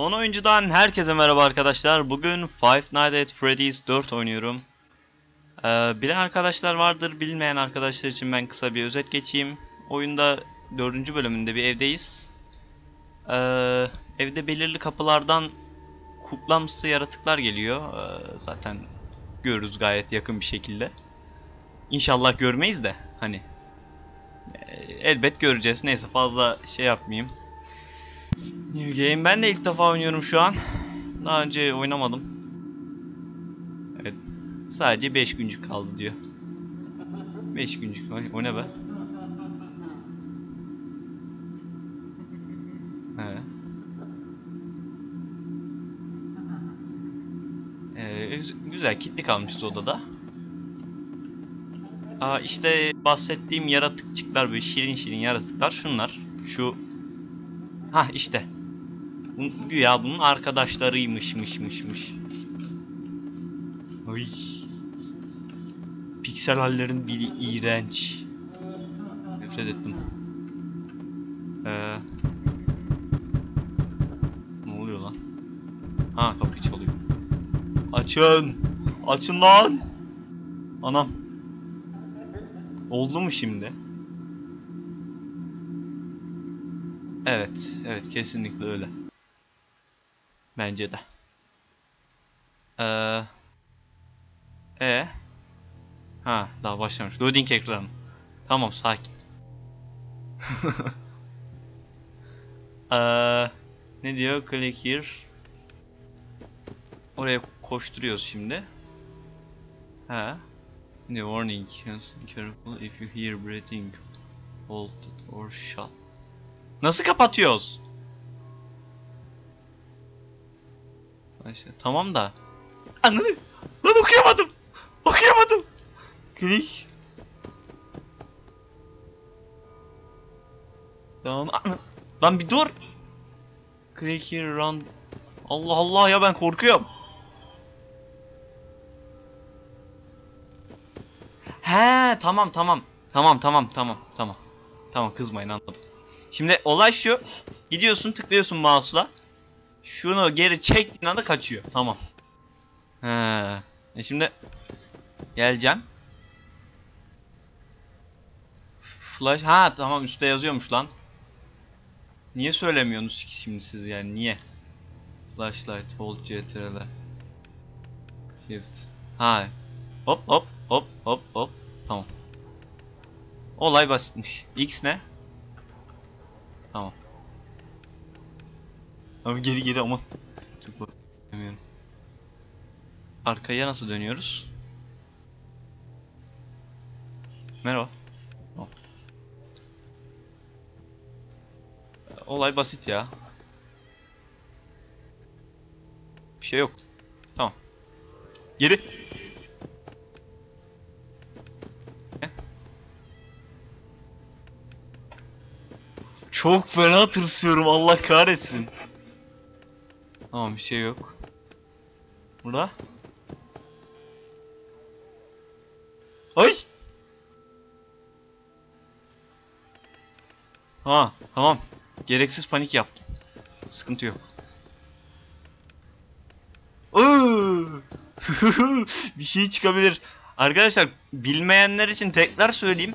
Son oyuncudan herkese merhaba arkadaşlar. Bugün Five Nights at Freddy's 4 oynuyorum. Ee, bilen arkadaşlar vardır, bilmeyen arkadaşlar için ben kısa bir özet geçeyim. Oyunda 4. bölümünde bir evdeyiz. Ee, evde belirli kapılardan kuklamsı yaratıklar geliyor. Ee, zaten görürüz gayet yakın bir şekilde. İnşallah görmeyiz de hani. e, elbet göreceğiz. Neyse fazla şey yapmayayım. New Game. Ben de ilk defa oynuyorum şu an. Daha önce oynamadım. Evet. Sadece 5 güncük kaldı diyor. 5 güncük. O ne be? Ee, güz- güzel kilitli kalmışız odada. Aa işte bahsettiğim yaratıkçıklar böyle şirin şirin yaratıklar şunlar. Şu Ha işte. Bu- Güya bunun arkadaşlarıymışmışmışmış. Ay. Piksel hallerin biri iğrenç. Nefret ettim. Ee, ne oluyor lan? Ha kapıyı çalıyor. Açın. Açın lan. Anam. Oldu mu şimdi? Evet, evet kesinlikle öyle. Bence de. Ee, e Ha, daha başlamış. Loading ekranı. Tamam, sakin. ee, ne diyor? Click here. Oraya koşturuyoruz şimdi. Ha. Ne warning, careful if you hear breathing, halted or shut. Nasıl kapatıyoruz? İşte, tamam da. Ananı. Lan okuyamadım. Okuyamadım. Klik. Tamam. Lan bir dur. Click here run. Allah Allah ya ben korkuyorum. He tamam tamam. Tamam tamam tamam tamam. Tamam kızmayın anladım. Şimdi olay şu. Gidiyorsun tıklıyorsun mouse'la. Şunu geri çektiğin anda kaçıyor. Tamam. He. E şimdi geleceğim. Flash ha tamam üstte yazıyormuş lan. Niye söylemiyorsunuz ki şimdi siz yani niye? Flashlight, hold CTRL. Shift. Ha. Hop hop hop hop hop. Tamam. Olay basitmiş. X ne? Tamam. Abi geri geri ama. Çok. Arkaya nasıl dönüyoruz? Merhaba. Olay basit ya. Bir şey yok. Tamam. Geri. Çok fena tırsıyorum Allah kahretsin. Tamam bir şey yok. Burada. Ay! Ha tamam. Gereksiz panik yaptım. Sıkıntı yok. Bir şey çıkabilir. Arkadaşlar bilmeyenler için tekrar söyleyeyim.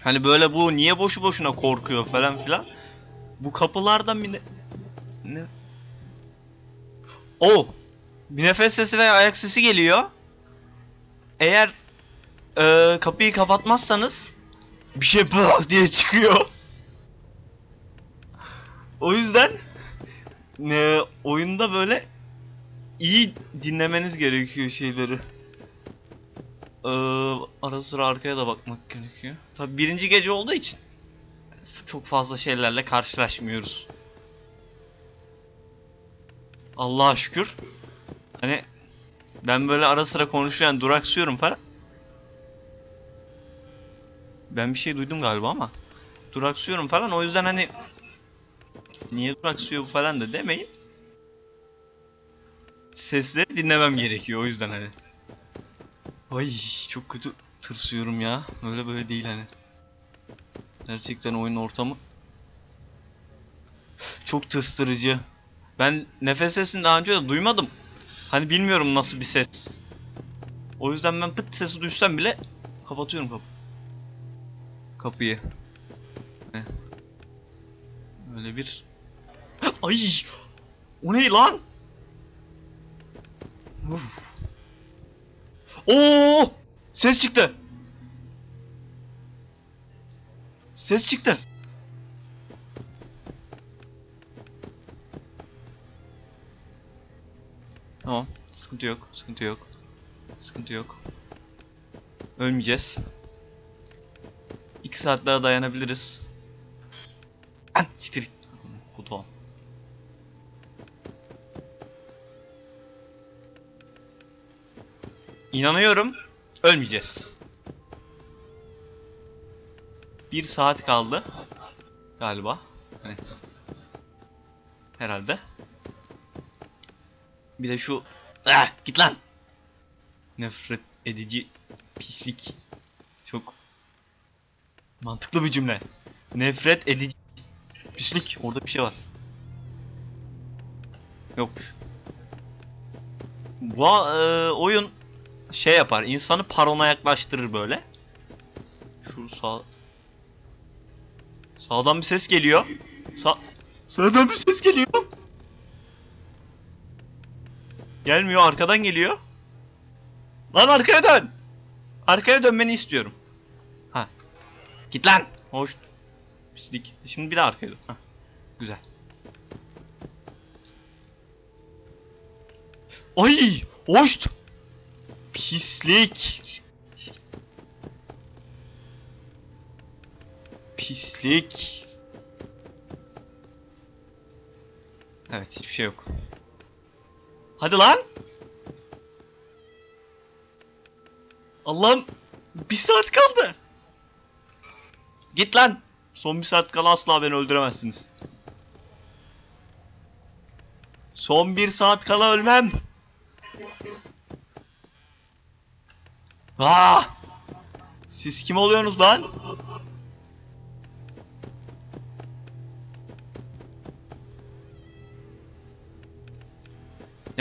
Hani böyle bu niye boşu boşuna korkuyor falan filan. Bu kapılardan bir ne... ne? O bir nefes sesi ve ayak sesi geliyor. Eğer e, kapıyı kapatmazsanız bir şey bak diye çıkıyor. O yüzden e, oyunda böyle iyi dinlemeniz gerekiyor şeyleri. Ee, ara sıra arkaya da bakmak gerekiyor. Tabi birinci gece olduğu için çok fazla şeylerle karşılaşmıyoruz. Allah'a şükür. Hani ben böyle ara sıra konuşurken duraksıyorum falan. Ben bir şey duydum galiba ama duraksıyorum falan o yüzden hani niye duraksıyor bu falan da demeyin. Sesleri dinlemem gerekiyor o yüzden hani. Ay çok kötü tırsıyorum ya. Öyle böyle değil hani. Gerçekten oyun ortamı çok tırstırıcı. Ben nefes sesini daha önce de duymadım. Hani bilmiyorum nasıl bir ses. O yüzden ben pıt sesi duysam bile kapatıyorum kapı. Kapıyı. Öyle bir... Ay! O ne lan? Uf. Oo! Ses çıktı. Ses çıktı. Tamam. Sıkıntı yok. Sıkıntı yok. Sıkıntı yok. Ölmeyeceğiz. 2 saat daha dayanabiliriz. Lan siktir git. Kutu İnanıyorum. Ölmeyeceğiz. Bir saat kaldı. Galiba. Hani. Herhalde. Bir de şu... Ah, git lan! Nefret edici pislik. Çok mantıklı bir cümle. Nefret edici pislik. Orada bir şey var. Yokmuş. Bu e, oyun şey yapar. insanı parona yaklaştırır böyle. Şu sağ... Sağdan bir ses geliyor. Sa sağdan bir ses geliyor. Gelmiyor arkadan geliyor. Lan arkaya dön. Arkaya dönmeni istiyorum. Ha. Git lan. Hoş. Pislik. Şimdi bir daha arkaya dön. Ha. Güzel. Ay! Hoş. Pislik. Pislik. Evet hiçbir şey yok. Hadi lan. Allah'ım bir saat kaldı. Git lan. Son bir saat kala asla beni öldüremezsiniz. Son bir saat kala ölmem. Aa! Siz kim oluyorsunuz lan?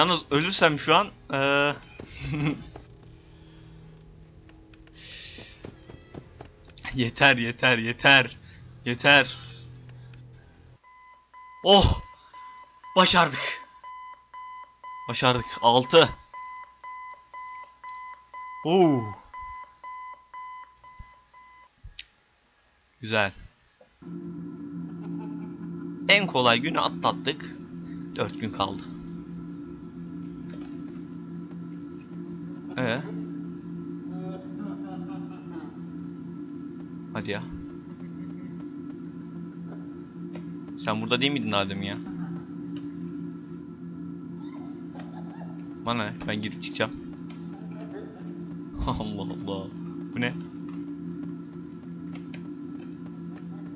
Yalnız ölürsem şu an eee yeter yeter yeter yeter. Oh! Başardık. Başardık. 6. Oo. Güzel. En kolay günü atlattık. 4 gün kaldı. Ee? Hadi ya. Sen burada değil miydin Adem ya? Bana ne? Ben girip çıkacağım. Allah Allah. Bu ne?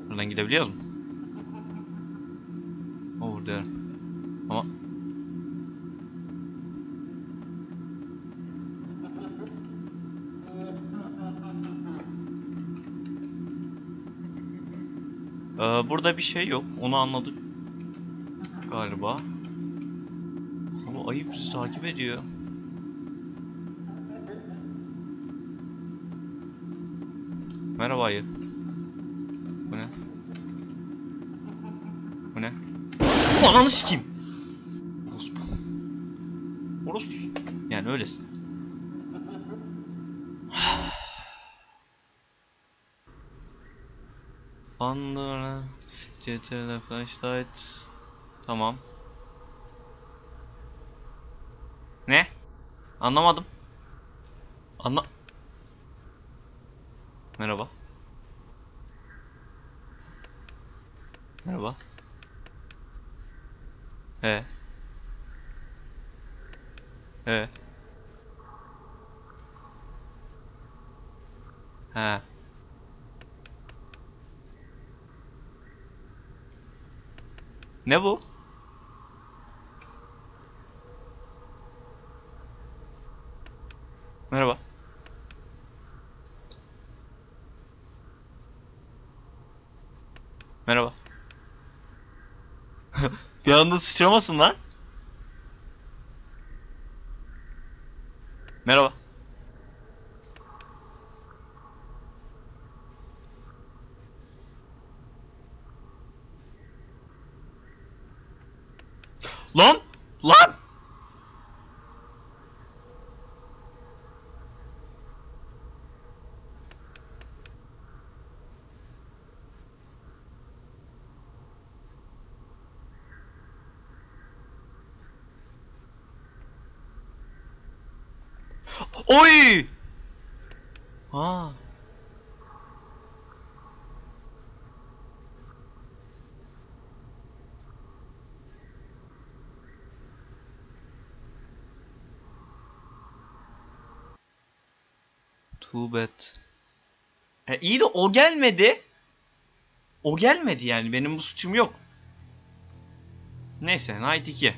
Buradan gidebiliyoruz mu? Over there. Burada bir şey yok. Onu anladık. Galiba. Ama ayı bizi takip ediyor. Merhaba ayı. Bu ne? Bu ne? Ananı sikeyim. Orospu. Orospu. Yani öylesin. Under CTRL flashlight. Tamam. Ne? Anlamadım. Anla... Merhaba. Merhaba. He. He. He. Ne bu? Merhaba. Merhaba. Yanında sıçramasın lan. Merhaba. Lan! Lan! Oy! Ha. Too bad. E iyi de o gelmedi. O gelmedi yani. Benim bu suçum yok. Neyse Night 2.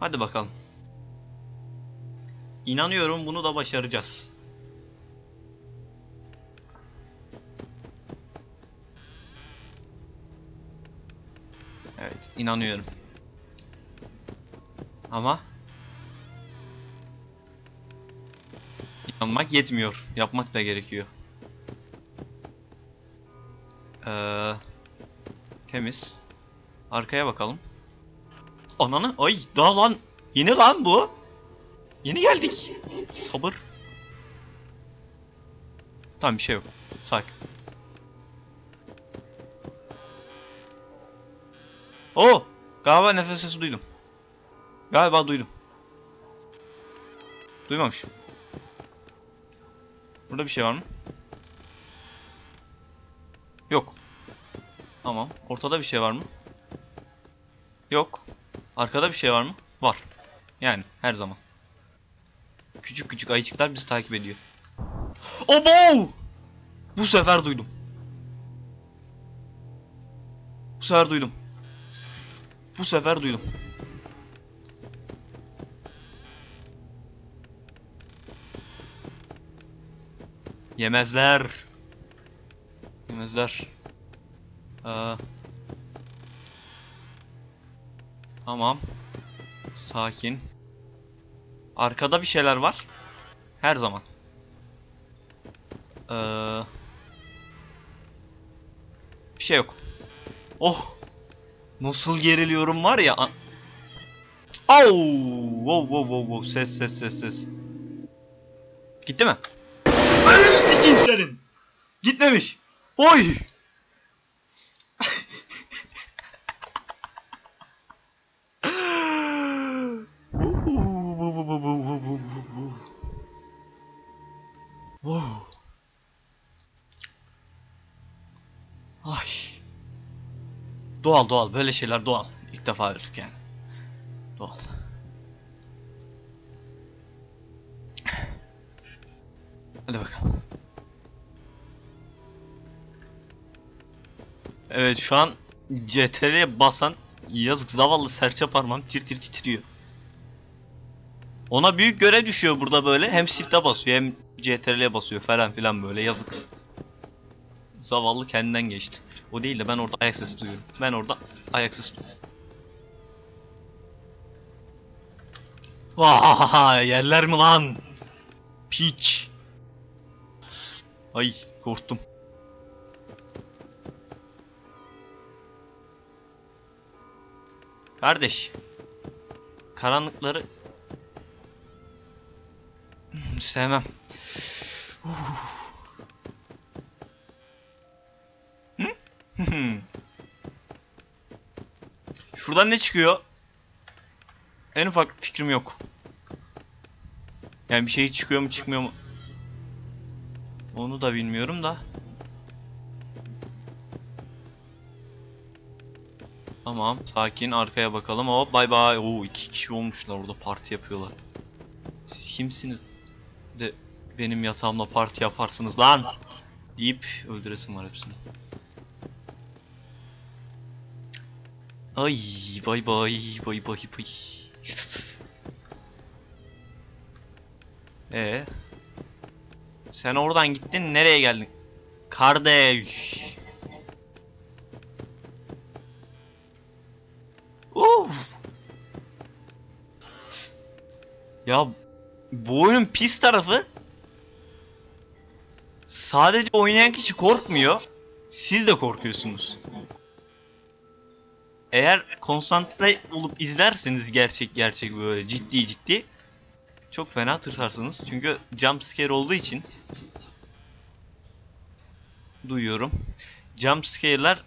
Hadi bakalım. İnanıyorum bunu da başaracağız. Evet, inanıyorum. Ama inanmak yetmiyor. Yapmak da gerekiyor. Ee, temiz. Arkaya bakalım. Ananı ay daha lan yeni lan bu. Yeni geldik. Sabır. Tamam bir şey yok. Sakin. Oo! Galiba nefes sesi duydum. Galiba duydum. Duymamışım. Burada bir şey var mı? Yok. Tamam. Ortada bir şey var mı? Yok. Arkada bir şey var mı? Var. Yani her zaman. Küçük küçük ayıcıklar bizi takip ediyor. Obo! Bu sefer duydum. Bu sefer duydum. Bu sefer duydum. Yemezler. Yemezler. Aa. Tamam. Sakin. Arkada bir şeyler var. Her zaman. Ee, bir şey yok. Oh. Nasıl geriliyorum var ya. Au! Wow wow wow wow ses ses ses ses. Gitti mi? Ananı sikeyim senin. Gitmemiş. Oy. Wow. Ay. Doğal doğal böyle şeyler doğal. İlk defa öldük yani. Doğal. Hadi bakalım. Evet şu an CTRL'ye basan yazık zavallı serçe parmağım tir tir titriyor. Ona büyük görev düşüyor burada böyle. Hem shift'e basıyor hem CTRL'ye basıyor falan filan böyle yazık. Zavallı kendinden geçti. O değil de ben orada ayak sesi duyuyorum. Ben orada ayak sesi duyuyorum. Vaa yerler mi lan? Piç. Ay korktum. Kardeş. Karanlıkları sevmem. Şuradan ne çıkıyor? En ufak fikrim yok. Yani bir şey çıkıyor mu çıkmıyor mu? Onu da bilmiyorum da. Tamam, sakin arkaya bakalım. Hop bay bay. Oo iki kişi olmuşlar orada parti yapıyorlar. Siz kimsiniz? De benim yatağımda parti yaparsınız lan. Deyip öldüresim var hepsini. Ay bay bay bay bay bay. Ee, sen oradan gittin nereye geldin? Kardeş. Uf. Ya bu oyunun pis tarafı sadece oynayan kişi korkmuyor. Siz de korkuyorsunuz. Eğer konsantre olup izlerseniz gerçek gerçek böyle ciddi ciddi çok fena tırsarsınız. Çünkü jump scare olduğu için duyuyorum. Jump scare'ler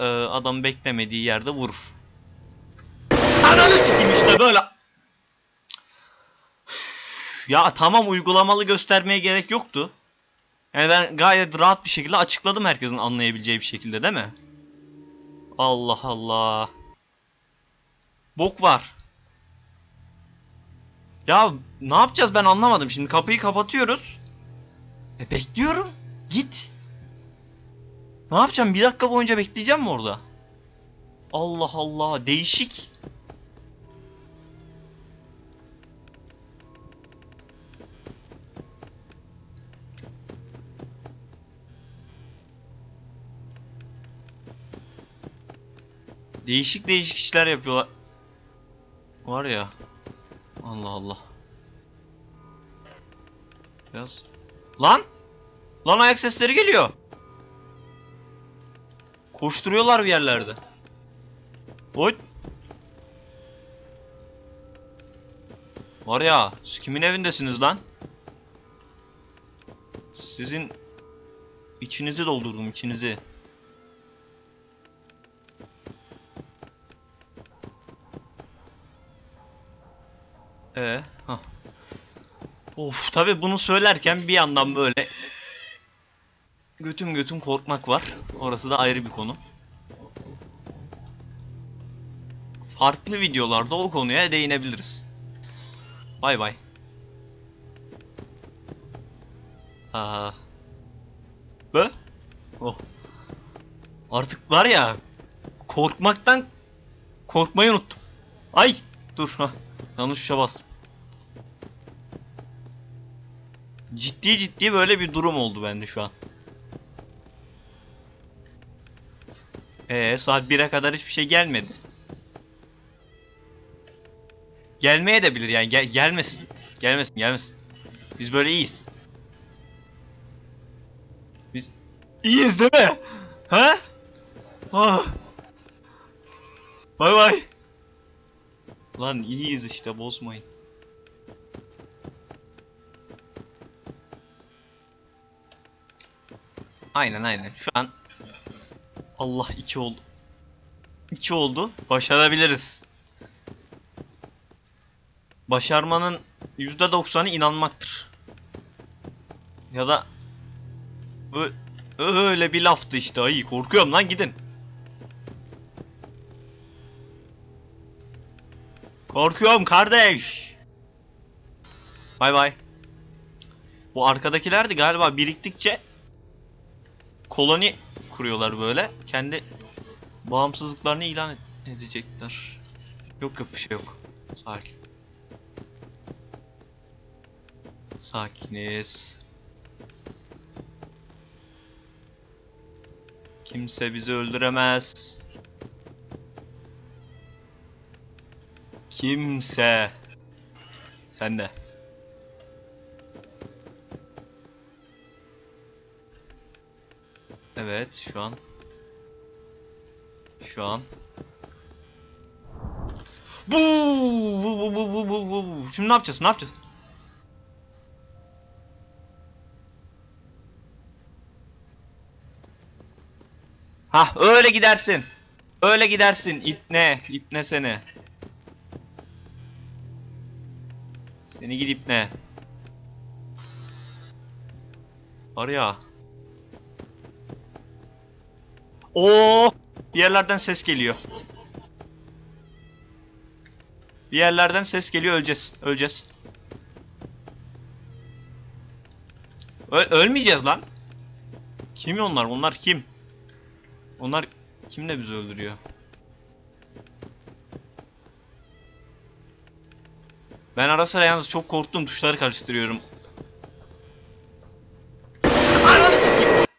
e, adam beklemediği yerde vurur. Ananı sikeyim işte böyle. Ya tamam uygulamalı göstermeye gerek yoktu. Yani ben gayet rahat bir şekilde açıkladım herkesin anlayabileceği bir şekilde değil mi? Allah Allah. Bok var. Ya ne yapacağız ben anlamadım. Şimdi kapıyı kapatıyoruz. E bekliyorum. Git. Ne yapacağım? Bir dakika boyunca bekleyeceğim mi orada? Allah Allah. Değişik. Değişik değişik işler yapıyorlar. Var ya. Allah Allah. Biraz. Lan! Lan ayak sesleri geliyor. Koşturuyorlar bir yerlerde. Oy. Var ya, kimin evindesiniz lan? Sizin içinizi doldurdum, içinizi. Ee. Of tabi bunu söylerken bir yandan böyle götüm götüm korkmak var. Orası da ayrı bir konu. Farklı videolarda o konuya değinebiliriz. Bay bay. Aa. Be? Oh. Artık var ya korkmaktan korkmayı unuttum. Ay dur ha. Yanlış tuşa bastım. Ciddi ciddi böyle bir durum oldu bende şu an. Ee saat 1'e kadar hiçbir şey gelmedi. Gelmeye de bilir yani gel gelmesin. Gelmesin gelmesin. Biz böyle iyiyiz. Biz iyiyiz değil mi? Ha? Ah. Bay bay. Lan iyiyiz işte bozmayın. Aynen aynen. Şu an Allah iki oldu. İki oldu. Başarabiliriz. Başarmanın %90'ı inanmaktır. Ya da öyle bir laftı işte. Ay korkuyorum lan gidin. Korkuyorum kardeş. Bay bay. Bu arkadakilerdi galiba biriktikçe koloni kuruyorlar böyle. Kendi bağımsızlıklarını ilan ed- edecekler. Yok yok bir şey yok. Sakin. Sakiniz. Kimse bizi öldüremez. Kimse. Sen de. Evet şu an. Şu an. Bu bu bu bu bu bu bu. Şimdi ne yapacağız? Ne yapacağız? Hah öyle gidersin. Öyle gidersin. İpne, ipne seni. Seni git ipne. Var ya. Oo! Bir yerlerden ses geliyor. Bir yerlerden ses geliyor öleceğiz. Öleceğiz. Ö- ölmeyeceğiz lan. Kim onlar? Onlar kim? Onlar kimle bizi öldürüyor? Ben ara sıra yalnız çok korktum tuşları karıştırıyorum.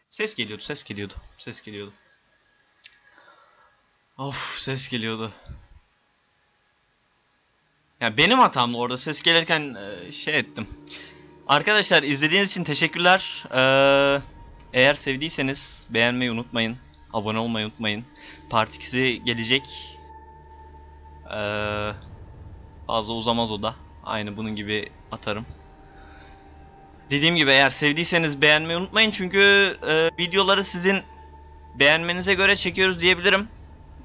Ses geliyordu, ses geliyordu, ses geliyordu. Of, ses geliyordu. Yani benim hatamdı orada ses gelirken e, şey ettim. Arkadaşlar izlediğiniz için teşekkürler. Ee, eğer sevdiyseniz beğenmeyi unutmayın. Abone olmayı unutmayın. Part 2'si gelecek. Ee, fazla uzamaz o da. Aynı bunun gibi atarım. Dediğim gibi eğer sevdiyseniz beğenmeyi unutmayın çünkü e, videoları sizin beğenmenize göre çekiyoruz diyebilirim.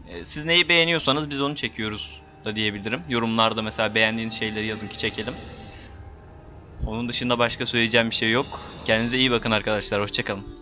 E, siz neyi beğeniyorsanız biz onu çekiyoruz da diyebilirim. Yorumlarda mesela beğendiğiniz şeyleri yazın ki çekelim. Onun dışında başka söyleyeceğim bir şey yok. Kendinize iyi bakın arkadaşlar. Hoşçakalın.